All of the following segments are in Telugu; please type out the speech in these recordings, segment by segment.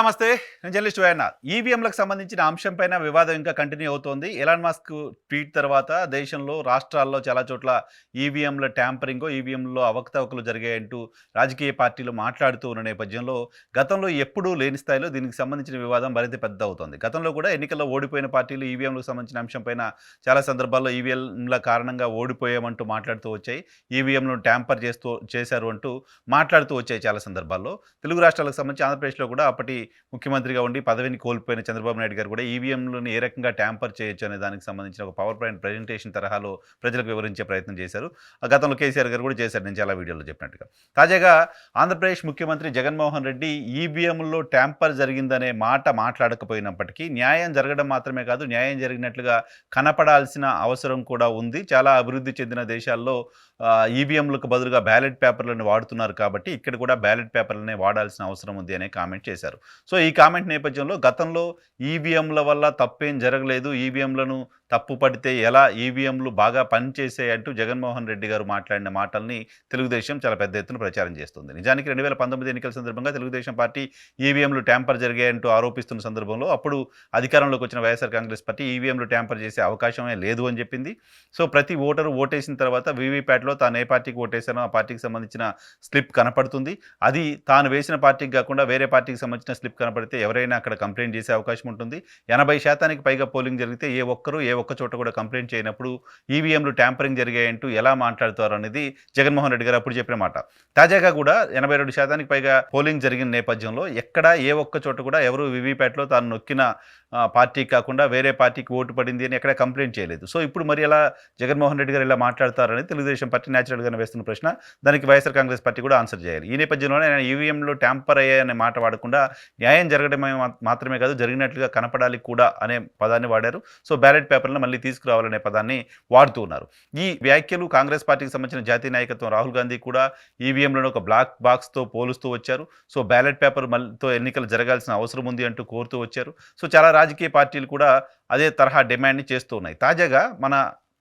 నమస్తే. నేను జర్నలిస్ట్ వేయన్న. ఈవీఎంలకు సంబంధించిన అంశంపైన వివాదం ఇంకా కంటిన్యూ అవుతోంది. ఎలాన్ మాస్క్ ట్వీట్ తర్వాత దేశంలో రాష్ట్రాల్లో చాలా చోట్ల ఈవీఎంల ట్యాంపరింగ్ ఈవీఎంలో అవకతవకలు జరిగాయంటూ రాజకీయ పార్టీలు మాట్లాడుతూ ఉన్న నేపథ్యంలో గతంలో ఎప్పుడూ లేని స్థాయిలో దీనికి సంబంధించిన వివాదం మరింత పెద్ద అవుతోంది గతంలో కూడా ఎన్నికల్లో ఓడిపోయిన పార్టీలు ఈవీఎంలకు సంబంధించిన అంశంపైన చాలా సందర్భాల్లో ఈవీఎంల కారణంగా ఓడిపోయామంటూ మాట్లాడుతూ వచ్చాయి. ఈవీఎంలను ట్యాంపర్ చేస్తూ చేశారు అంటూ మాట్లాడుతూ వచ్చాయి చాలా సందర్భాల్లో. తెలుగు రాష్ట్రాలకు సంబంధించి ఆంధ్రప్రదేశ్లో కూడా అప్పటి ముఖ్యమంత్రిగా ఉండి పదవిని కోల్పోయిన చంద్రబాబు నాయుడు గారు కూడా ఈవీఎంలను ఏ రకంగా ట్యాంపర్ చేయొచ్చు అనే దానికి సంబంధించిన ఒక పవర్ పాయింట్ ప్రజెంటేషన్ తరహాలో ప్రజలకు వివరించే ప్రయత్నం చేశారు. ఆ గతంలో కేసీఆర్ గారు కూడా చేశారు. నేను చాలా వీడియోలో చెప్పినట్టుగా. తాజాగా ఆంధ్రప్రదేశ్ ముఖ్యమంత్రి జగన్మోహన్ రెడ్డి ఈవీఎంలో ట్యాంపర్ జరిగిందనే మాట మాట్లాడకపోయినప్పటికీ న్యాయం జరగడం మాత్రమే కాదు న్యాయం జరిగినట్లుగా కనపడాల్సిన అవసరం కూడా ఉంది. చాలా అభివృద్ధి చెందిన దేశాల్లో ఈవీఎంలకు బదులుగా బ్యాలెట్ పేపర్లను వాడుతున్నారు కాబట్టి ఇక్కడ కూడా బ్యాలెట్ పేపర్లనే వాడాల్సిన అవసరం ఉంది అనే కామెంట్ చేశారు. సో ఈ కామెంట్ నేపథ్యంలో గతంలో ఈవీఎంల వల్ల తప్పేం జరగలేదు. ఈవీఎంలను తప్పు పడితే ఎలా ఈవీఎంలు బాగా పనిచేసాయంటూ జగన్మోహన్ రెడ్డి గారు మాట్లాడిన మాటల్ని తెలుగుదేశం చాలా పెద్ద ఎత్తున ప్రచారం చేస్తుంది. నిజానికి రెండు వేల పంతొమ్మిది ఎన్నికల సందర్భంగా తెలుగుదేశం పార్టీ ఈవీఎంలు ట్యాంపర్ జరిగాయంటూ ఆరోపిస్తున్న సందర్భంలో అప్పుడు అధికారంలోకి వచ్చిన వైఎస్ఆర్ కాంగ్రెస్ పార్టీ ఈవీఎంలు ట్యాంపర్ చేసే అవకాశమే లేదు అని చెప్పింది. సో ప్రతి ఓటరు ఓటేసిన తర్వాత వీవీప్యాట్లో తాను ఏ పార్టీకి ఓటేశానో ఆ పార్టీకి సంబంధించిన స్లిప్ కనపడుతుంది. అది తాను వేసిన పార్టీకి కాకుండా వేరే పార్టీకి సంబంధించిన స్లిప్ కనపడితే ఎవరైనా అక్కడ కంప్లైంట్ చేసే అవకాశం ఉంటుంది. ఎనభై శాతానికి పైగా పోలింగ్ జరిగితే ఏ ఒక్కరు ఏ ఒక్క చోట కూడా కంప్లైంట్ చేయనప్పుడు ఈవీఎంలు ట్యాంపరింగ్ జరిగాయంటూ ఎలా మాట్లాడుతారు అనేది జగన్మోహన్ రెడ్డి గారు అప్పుడు చెప్పిన మాట. తాజాగా కూడా ఎనభై రెండు శాతానికి పైగా పోలింగ్ జరిగిన నేపథ్యంలో ఎక్కడ ఏ ఒక్క చోట కూడా ఎవరు వివిప్యాట్లో తాను నొక్కిన పార్టీ పార్టీకి కాకుండా వేరే పార్టీకి ఓటు పడింది అని ఎక్కడ కంప్లైంట్ చేయలేదు. సో ఇప్పుడు మరి ఎలా జగన్మోహన్ రెడ్డి గారు ఇలా మాట్లాడతారని తెలుగుదేశం పార్టీ న్యాచురల్గానే వేస్తున్న ప్రశ్న. దానికి వైఎస్ఆర్ కాంగ్రెస్ పార్టీ కూడా ఆన్సర్ చేయాలి. ఈ నేపథ్యంలోనే ఆయన ఈవీఎంలో ట్యాంపర్ అయ్యాయనే మాట వాడకుండా న్యాయం జరగడమే మాత్రమే కాదు జరిగినట్లుగా కనపడాలి కూడా అనే పదాన్ని వాడారు. సో బ్యాలెట్ పేపర్లను మళ్ళీ తీసుకురావాలనే పదాన్ని వాడుతూ ఉన్నారు. ఈ వ్యాఖ్యలు కాంగ్రెస్ పార్టీకి సంబంధించిన జాతీయ నాయకత్వం రాహుల్ గాంధీ కూడా ఈవీఎంలను ఒక బ్లాక్ బాక్స్తో పోలుస్తూ వచ్చారు. సో బ్యాలెట్ పేపర్ మళ్ళీతో ఎన్నికలు జరగాల్సిన అవసరం ఉంది అంటూ కోరుతూ వచ్చారు. సో చాలా రాజకీయ పార్టీలు కూడా అదే తరహా డిమాండ్ని చేస్తూ ఉన్నాయి. తాజాగా మన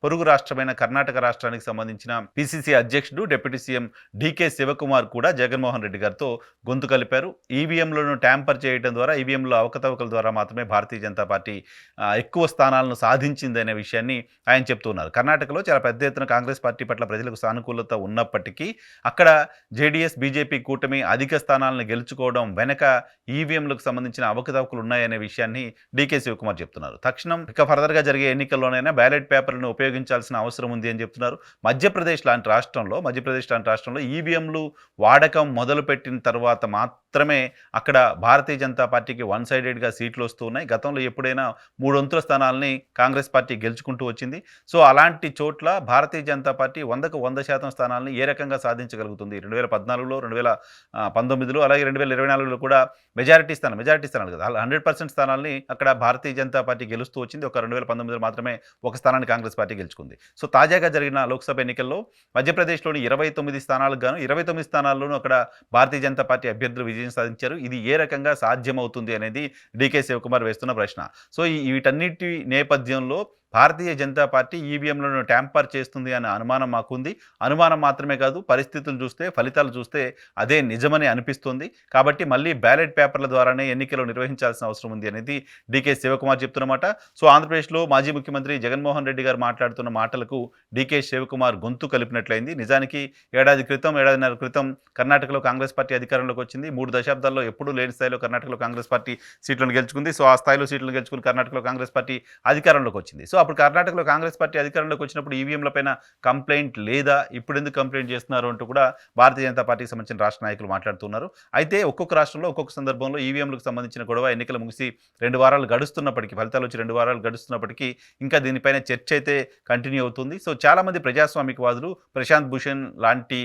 పొరుగు రాష్ట్రమైన కర్ణాటక రాష్ట్రానికి సంబంధించిన పిసిసి అధ్యక్షుడు డిప్యూటీ సీఎం డీకే శివకుమార్ కూడా జగన్మోహన్ రెడ్డి గారితో గొంతు కలిపారు. ఈవీఎంలను ట్యాంపర్ చేయడం ద్వారా ఈవీఎంలో అవకతవకల ద్వారా మాత్రమే భారతీయ జనతా పార్టీ ఎక్కువ స్థానాలను సాధించిందనే విషయాన్ని ఆయన చెప్తున్నారు కర్ణాటకలో చాలా పెద్ద ఎత్తున కాంగ్రెస్ పార్టీ పట్ల ప్రజలకు సానుకూలత ఉన్నప్పటికీ అక్కడ జేడీఎస్ బీజేపీ కూటమి అధిక స్థానాలను గెలుచుకోవడం వెనక ఈవీఎంలకు సంబంధించిన అవకతవకలు ఉన్నాయనే విషయాన్ని డీకే శివకుమార్ చెప్తున్నారు. తక్షణం ఇక ఫర్దర్గా జరిగే ఎన్నికల్లోనైనా బ్యాలెట్ పేపర్లను ఉపయోగించాల్సిన అవసరం ఉంది అని చెప్తున్నారు. మధ్యప్రదేశ్ లాంటి రాష్ట్రంలో మధ్యప్రదేశ్ లాంటి రాష్ట్రంలో ఈవీఎంలు వాడకం మొదలుపెట్టిన తర్వాత మాత్రం మాత్రమే అక్కడ భారతీయ జనతా పార్టీకి వన్ సైడెడ్గా సీట్లు వస్తూ ఉన్నాయి. గతంలో ఎప్పుడైనా మూడొంతుల స్థానాలని కాంగ్రెస్ పార్టీ గెలుచుకుంటూ వచ్చింది. సో అలాంటి చోట్ల భారతీయ జనతా పార్టీ వందకు వంద శాతం స్థానాలను ఏ రకంగా సాధించగలుగుతుంది? రెండు వేల పద్నాలుగులో రెండు వేల పంతొమ్మిదిలో అలాగే రెండు వేల ఇరవై నాలుగులో కూడా మెజారిటీ స్థానం మెజారిటీ స్థానాలు కదా. హండ్రెడ్ పర్సెంట్ స్థానాలని అక్కడ భారతీయ జనతా పార్టీ గెలుస్తూ వచ్చింది. ఒక రెండు వేల పంతొమ్మిదిలో మాత్రమే ఒక స్థానాన్ని కాంగ్రెస్ పార్టీ గెలుచుకుంది. సో తాజాగా జరిగిన లోక్సభ ఎన్నికల్లో మధ్యప్రదేశ్లోని ఇరవై తొమ్మిది స్థానాలకు గాను ఇరవై తొమ్మిది స్థానాల్లోనూ అక్కడ భారతీయ జనతా పార్టీ అభ్యర్థులు విజయం సాధించారు. ఇది ఏ రకంగా సాధ్యమవుతుంది అనేది డికే శివకుమార్ వేస్తున్న ప్రశ్న. సో ఈ వీటన్నిటి నేపథ్యంలో భారతీయ జనతా పార్టీ ఈవీఎంలను ట్యాంపర్ చేస్తుంది అనే అనుమానం మాకుంది. అనుమానం మాత్రమే కాదు పరిస్థితులు చూస్తే ఫలితాలు చూస్తే అదే నిజమని అనిపిస్తుంది. కాబట్టి మళ్ళీ బ్యాలెట్ పేపర్ల ద్వారానే ఎన్నికలు నిర్వహించాల్సిన అవసరం ఉంది అనేది డీకే శివకుమార్ చెప్తున్నమాట. సో ఆంధ్రప్రదేశ్లో మాజీ ముఖ్యమంత్రి జగన్మోహన్ రెడ్డి గారు మాట్లాడుతున్న మాటలకు డీకే శివకుమార్ గొంతు కలిపినట్లయింది. నిజానికి ఏడాది క్రితం ఏడాదిన్నర క్రితం కర్ణాటకలో కాంగ్రెస్ పార్టీ అధికారంలోకి వచ్చింది. మూడు దశాబ్దాల్లో ఎప్పుడూ లేని స్థాయిలో కర్ణాటకలో కాంగ్రెస్ పార్టీ సీట్లను గెలుచుకుంది. సో ఆ స్థాయిలో సీట్లను గెలుచుకుని కర్ణాటకలో కాంగ్రెస్ పార్టీ అధికారంలోకి వచ్చింది. సో అప్పుడు కర్ణాటకలో కాంగ్రెస్ పార్టీ అధికారంలోకి వచ్చినప్పుడు ఈవీఎంల పైన కంప్లైంట్ లేదా ఇప్పుడు ఎందుకు కంప్లైంట్ చేస్తున్నారు అంటూ కూడా భారతీయ జనతా పార్టీకి సంబంధించిన రాష్ట్ర నాయకులు మాట్లాడుతున్నారు. అయితే ఒక్కొక్క రాష్ట్రంలో ఒక్కొక్క సందర్భంలో ఈవీఎంలకు సంబంధించిన గొడవ ఎన్నికలు ముగిసి రెండు వారాలు గడుస్తున్నప్పటికీ ఫలితాలు వచ్చి రెండు వారాలు గడుస్తున్నప్పటికీ ఇంకా దీనిపైన చర్చ అయితే కంటిన్యూ అవుతుంది. సో చాలామంది ప్రజాస్వామికవాదులు ప్రశాంత్ భూషణ్ లాంటి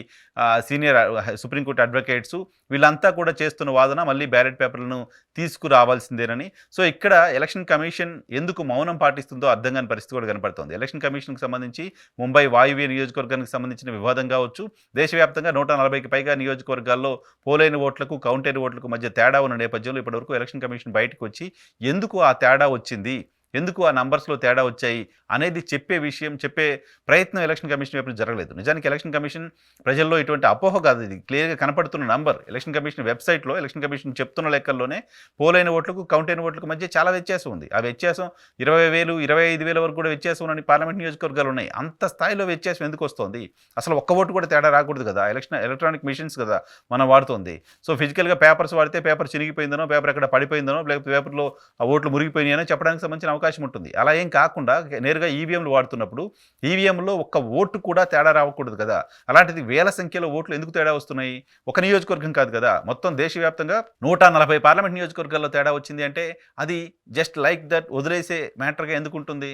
సీనియర్ సుప్రీంకోర్టు అడ్వకేట్స్ వీళ్ళంతా కూడా చేస్తున్న వాదన మళ్ళీ బ్యాలెట్ పేపర్లను తీసుకురావాల్సిందేనని. సో ఇక్కడ ఎలక్షన్ కమిషన్ ఎందుకు మౌనం పాటిస్తుందో అర్థం కాదని పరిస్థితి కూడా కనపడుతోంది. ఎలక్షన్ కమిషన్కి సంబంధించి ముంబై వాయువ్య నియోజకవర్గానికి సంబంధించిన వివాదం కావచ్చు దేశవ్యాప్తంగా నూట నలభైకి పైగా నియోజకవర్గాల్లో పోలైన ఓట్లకు కౌంటైన ఓట్లకు మధ్య తేడా ఉన్న నేపథ్యంలో ఇప్పటివరకు ఎలక్షన్ కమిషన్ బయటకు వచ్చి ఎందుకు ఆ తేడా వచ్చింది? ఎందుకు ఆ నంబర్స్లో తేడా వచ్చాయి అనేది చెప్పే విషయం చెప్పే ప్రయత్నం ఎలక్షన్ కమిషన్ వైపు జరగలేదు. నిజానికి ఎలక్షన్ కమిషన్ ప్రజల్లో ఇటువంటి అపోహ కాదు ఇది. క్లియర్గా కనపడుతున్న నంబర్ ఎలక్షన్ కమిషన్ వెబ్సైట్లో ఎలక్షన్ కమిషన్ చెప్తున్న లెక్కల్లోనే పోలైన ఓట్లకు కౌంట్ అయిన ఓట్లకు మధ్య చాలా వ్యత్యాసం ఉంది. ఆ వ్యత్యాసం ఇరవై వేలు ఇరవై ఐదు వేల వరకు కూడా వ్యత్యాసం ఉన్న పార్లమెంట్ నియోజకవర్గాలు ఉన్నాయి. అంత స్థాయిలో వ్యత్యాసం ఎందుకు వస్తుంది? అసలు ఒక్క ఓటు కూడా తేడా రాకూడదు కదా. ఎలక్షన్ ఎలక్ట్రానిక్ మిషన్స్ కదా మనం వాడుతుంది. సో ఫిజికల్గా పేపర్స్ వాడితే పేపర్ చినిగిపోయిందనో పేపర్ ఎక్కడ పడిపోయిందనో లేకపోతే పేపర్లో ఆ ఓట్లు మురిగిపోయినాయనో చెప్పడానికి సంబంధించిన అవకాశం అవకాశం ఉంటుంది. అలా ఏం కాకుండా నేరుగా ఈవీఎంలు వాడుతున్నప్పుడు ఈవీఎంలో ఒక్క ఓటు కూడా తేడా రావకూడదు కదా. అలాంటిది వేల సంఖ్యలో ఓట్లు ఎందుకు తేడా వస్తున్నాయి? ఒక నియోజకవర్గం కాదు కదా. మొత్తం దేశవ్యాప్తంగా నూట నలభై పార్లమెంట్ నియోజకవర్గాల్లో తేడా వచ్చింది అంటే అది జస్ట్ లైక్ దట్ వదిలేసే మ్యాటర్గా ఎందుకు ఉంటుంది?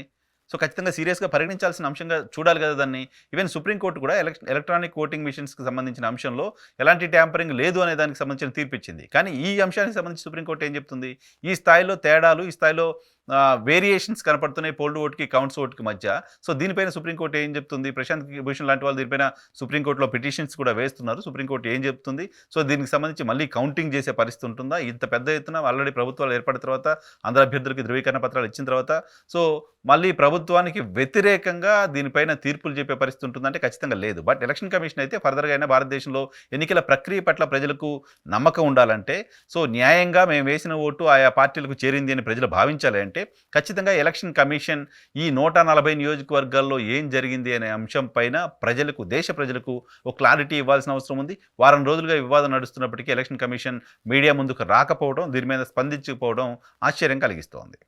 సో ఖచ్చితంగా సీరియస్గా పరిగణించాల్సిన అంశంగా చూడాలి కదా దాన్ని. ఈవెన్ సుప్రీంకోర్టు కూడా ఎలక్ ఎలక్ట్రానిక్ ఓటింగ్ మిషన్స్కి సంబంధించిన అంశంలో ఎలాంటి ట్యాంపరింగ్ లేదు అనే దానికి సంబంధించిన తీర్పు ఇచ్చింది కానీ ఈ అంశానికి సంబంధించి సుప్రీంకోర్టు ఏం చెప్తుంది? ఈ స్థాయిలో తేడాలు ఈ స్థాయిలో వేరియేషన్స్ కనపడుతున్నాయి పోల్డ్ ఓట్కి కౌంట్స్ ఓట్కి మధ్య. సో దీనిపైన సుప్రీంకోర్టు ఏం చెప్తుంది? ప్రశాంత్ భూషణ్ లాంటి వాళ్ళు దీనిపైన సుప్రీంకోర్టులో పిటిషన్స్ కూడా వేస్తున్నారు. సుప్రీంకోర్టు ఏం చెప్తుంది? సో దీనికి సంబంధించి మళ్ళీ కౌంటింగ్ చేసే పరిస్థితి ఉంటుందా? ఇంత పెద్ద ఎత్తున ఆల్రెడీ ప్రభుత్వాలు ఏర్పడిన తర్వాత అందరు అభ్యర్థులకి ధృవీకరణ పత్రాలు ఇచ్చిన తర్వాత సో మళ్ళీ ప్రభుత్వం ప్రభుత్వానికి వ్యతిరేకంగా దీనిపైన తీర్పులు చెప్పే పరిస్థితి ఉంటుందంటే ఖచ్చితంగా లేదు. బట్ ఎలక్షన్ కమిషన్ అయితే ఫర్దర్గా అయినా భారతదేశంలో ఎన్నికల ప్రక్రియ పట్ల ప్రజలకు నమ్మకం ఉండాలంటే సో న్యాయంగా మేము వేసిన ఓటు ఆయా పార్టీలకు చేరింది అని ప్రజలు భావించాలి అంటే ఖచ్చితంగా ఎలక్షన్ కమిషన్ ఈ నూట నలభై నియోజకవర్గాల్లో ఏం జరిగింది అనే అంశం పైన ప్రజలకు దేశ ప్రజలకు ఒక క్లారిటీ ఇవ్వాల్సిన అవసరం ఉంది. వారం రోజులుగా వివాదం నడుస్తున్నప్పటికీ ఎలక్షన్ కమిషన్ మీడియా ముందుకు రాకపోవడం దీని మీద స్పందించకపోవడం ఆశ్చర్యం కలిగిస్తోంది.